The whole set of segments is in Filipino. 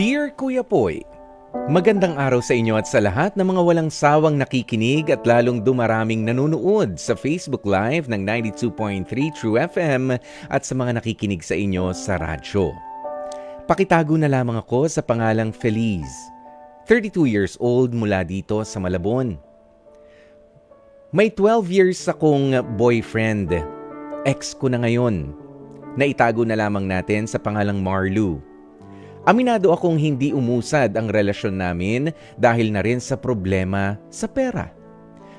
Dear Kuya Poy, Magandang araw sa inyo at sa lahat ng mga walang sawang nakikinig at lalong dumaraming nanonood sa Facebook Live ng 92.3 True FM at sa mga nakikinig sa inyo sa radyo. Pakitago na lamang ako sa pangalang Feliz, 32 years old mula dito sa Malabon. May 12 years akong boyfriend, ex ko na ngayon. Naitago na lamang natin sa pangalang Marlu. Aminado akong hindi umusad ang relasyon namin dahil na rin sa problema sa pera.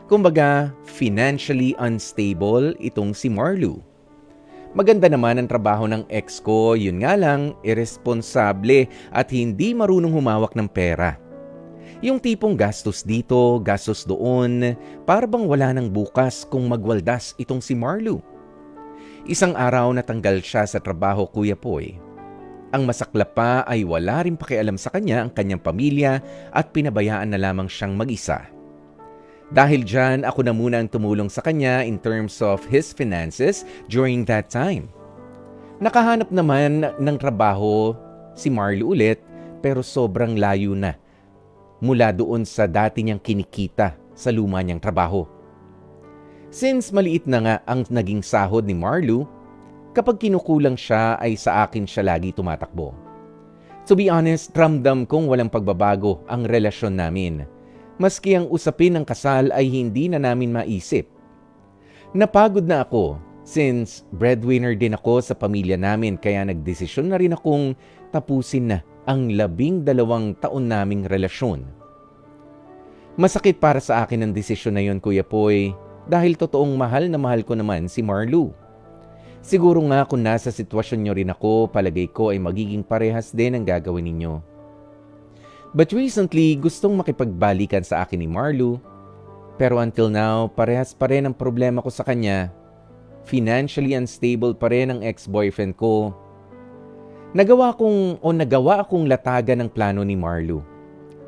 Kumbaga, financially unstable itong si Marlu. Maganda naman ang trabaho ng ex ko, yun nga lang, irresponsable at hindi marunong humawak ng pera. Yung tipong gastos dito, gastos doon, para bang wala nang bukas kung magwaldas itong si Marlu. Isang araw natanggal siya sa trabaho, Kuya Poy. Ang masaklap pa ay wala rin pakialam sa kanya ang kanyang pamilya at pinabayaan na lamang siyang mag-isa. Dahil dyan, ako na muna ang tumulong sa kanya in terms of his finances during that time. Nakahanap naman ng trabaho si Marlo ulit pero sobrang layo na mula doon sa dati niyang kinikita sa luma niyang trabaho. Since maliit na nga ang naging sahod ni Marlo, Kapag kinukulang siya ay sa akin siya lagi tumatakbo. To be honest, ramdam kong walang pagbabago ang relasyon namin. Maski ang usapin ng kasal ay hindi na namin maisip. Napagod na ako since breadwinner din ako sa pamilya namin kaya nagdesisyon na rin akong tapusin na ang labing dalawang taon naming relasyon. Masakit para sa akin ang desisyon na yon Kuya Poy dahil totoong mahal na mahal ko naman si Marlou. Siguro nga kung nasa sitwasyon nyo rin ako, palagay ko ay magiging parehas din ang gagawin ninyo. But recently, gustong makipagbalikan sa akin ni Marlu. Pero until now, parehas pa rin ang problema ko sa kanya. Financially unstable pa rin ang ex-boyfriend ko. Nagawa kong o nagawa akong latagan ng plano ni Marlu.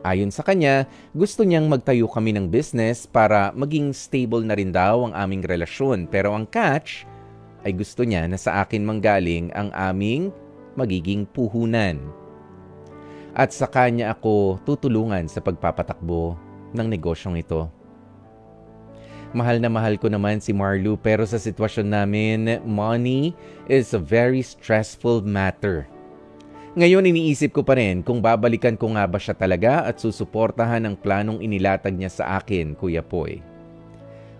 Ayon sa kanya, gusto niyang magtayo kami ng business para maging stable na rin daw ang aming relasyon. Pero ang catch, ay gusto niya na sa akin manggaling ang aming magiging puhunan. At sa kanya ako tutulungan sa pagpapatakbo ng negosyong ito. Mahal na mahal ko naman si Marlu pero sa sitwasyon namin, money is a very stressful matter. Ngayon iniisip ko pa rin kung babalikan ko nga ba siya talaga at susuportahan ang planong inilatag niya sa akin, Kuya Poy.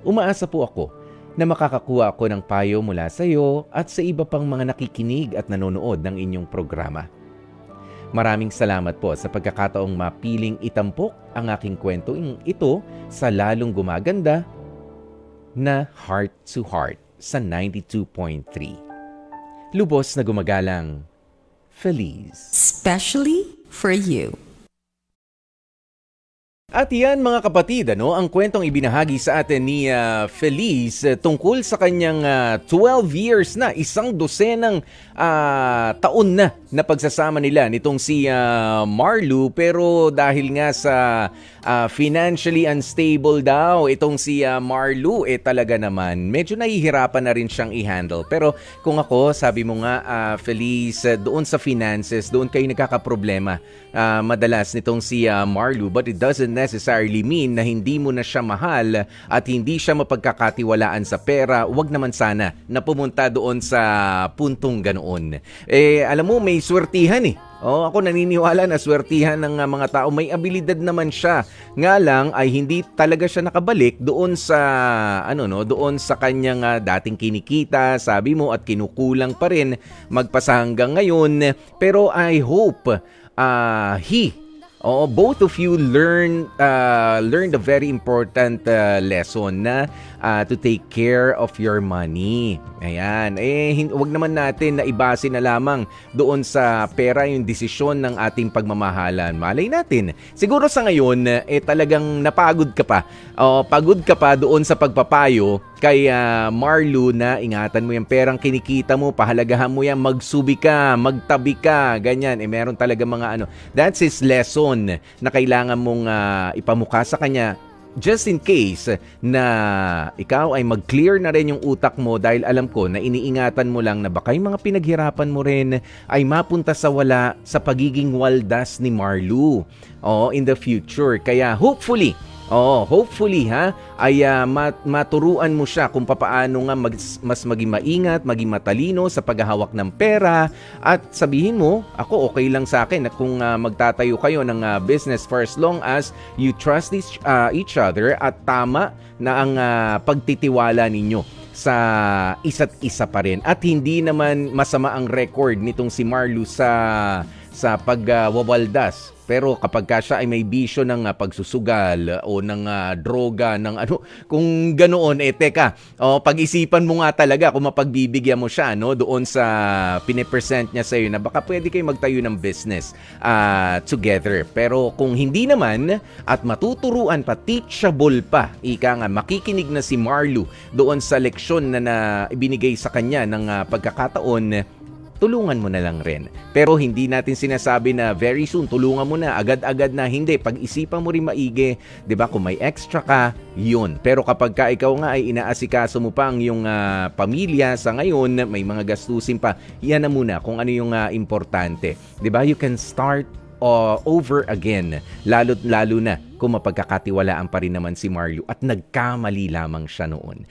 Umaasa po ako na makakakuha ako ng payo mula sa iyo at sa iba pang mga nakikinig at nanonood ng inyong programa. Maraming salamat po sa pagkakataong mapiling itampok ang aking kwento ito sa lalong gumaganda na Heart to Heart sa 92.3. Lubos na gumagalang, Feliz. Especially for you. At yan mga kapatid, ano, ang kwentong ibinahagi sa atin ni uh, Feliz uh, tungkol sa kanyang uh, ah, 12 years na, isang dosenang uh, taon na na pagsasama nila nitong si uh, Marlu pero dahil nga sa uh, financially unstable daw itong si uh, Marlu eh talaga naman medyo nahihirapan na rin siyang i-handle. Pero kung ako, sabi mo nga uh, Feliz, uh, doon sa finances, doon kayo nagkakaproblema uh, madalas nitong si uh, Marlu but it doesn't necessarily mean na hindi mo na siya mahal at hindi siya mapagkakatiwalaan sa pera, wag naman sana na pumunta doon sa puntong ganoon. Eh, alam mo, may swertihan eh. Oh, ako naniniwala na swertihan ng uh, mga tao. May abilidad naman siya. Nga lang ay hindi talaga siya nakabalik doon sa ano no, doon sa kanyang uh, dating kinikita, sabi mo at kinukulang pa rin magpasa hanggang ngayon. Pero I hope uh, he Oo, both of you learn uh, learned a very important uh, lesson na uh, to take care of your money. Ayan. Eh, wag naman natin na ibase na lamang doon sa pera yung desisyon ng ating pagmamahalan. Malay natin. Siguro sa ngayon, eh talagang napagod ka pa. O, pagod ka pa doon sa pagpapayo kay uh, Marlu na ingatan mo yung perang kinikita mo, pahalagahan mo yan, magsubi ka, magtabi ka, ganyan. Eh meron talaga mga ano. That's his lesson na kailangan mong uh, ipamukha sa kanya just in case na ikaw ay mag-clear na rin yung utak mo dahil alam ko na iniingatan mo lang na baka yung mga pinaghirapan mo rin ay mapunta sa wala sa pagiging waldas ni Marlu oh, in the future. Kaya hopefully, Oh, hopefully ha? Ay ah, mat- maturuan mo siya kung papaano nga mag- mas maging maingat, maging matalino sa paghahawak ng pera. At sabihin mo, ako okay lang sa akin at kung ah, magtatayo kayo ng ah, business for as long as you trust each, ah, each other at tama na ang ah, pagtitiwala ninyo sa isa't isa pa rin. At hindi naman masama ang record nitong si Marlu sa sa pagwawaldas. Pero kapag ka siya ay may bisyo ng ah, pagsusugal o ng ah, droga ng ano kung ganoon eh teka oh, pag-isipan mo nga talaga kung mapagbibigyan mo siya no doon sa pinipresent niya sa na baka pwede kayo magtayo ng business ah, together. Pero kung hindi naman at matuturuan pa teachable pa ika nga makikinig na si Marlu doon sa leksyon na, na ibinigay sa kanya ng ah, pagkakataon tulungan mo na lang rin. Pero hindi natin sinasabi na very soon, tulungan mo na, agad-agad na. Hindi, pag-isipan mo rin maigi, 'di ba Kung may extra ka, yun. Pero kapag ka ikaw nga ay inaasikaso mo pa ang iyong ah, pamilya sa ngayon, may mga gastusin pa, yan na muna kung ano yung ah, importante. 'Di ba You can start uh, over again. Lalo't lalo na kung mapagkakatiwalaan pa rin naman si Marlo at nagkamali lamang siya noon.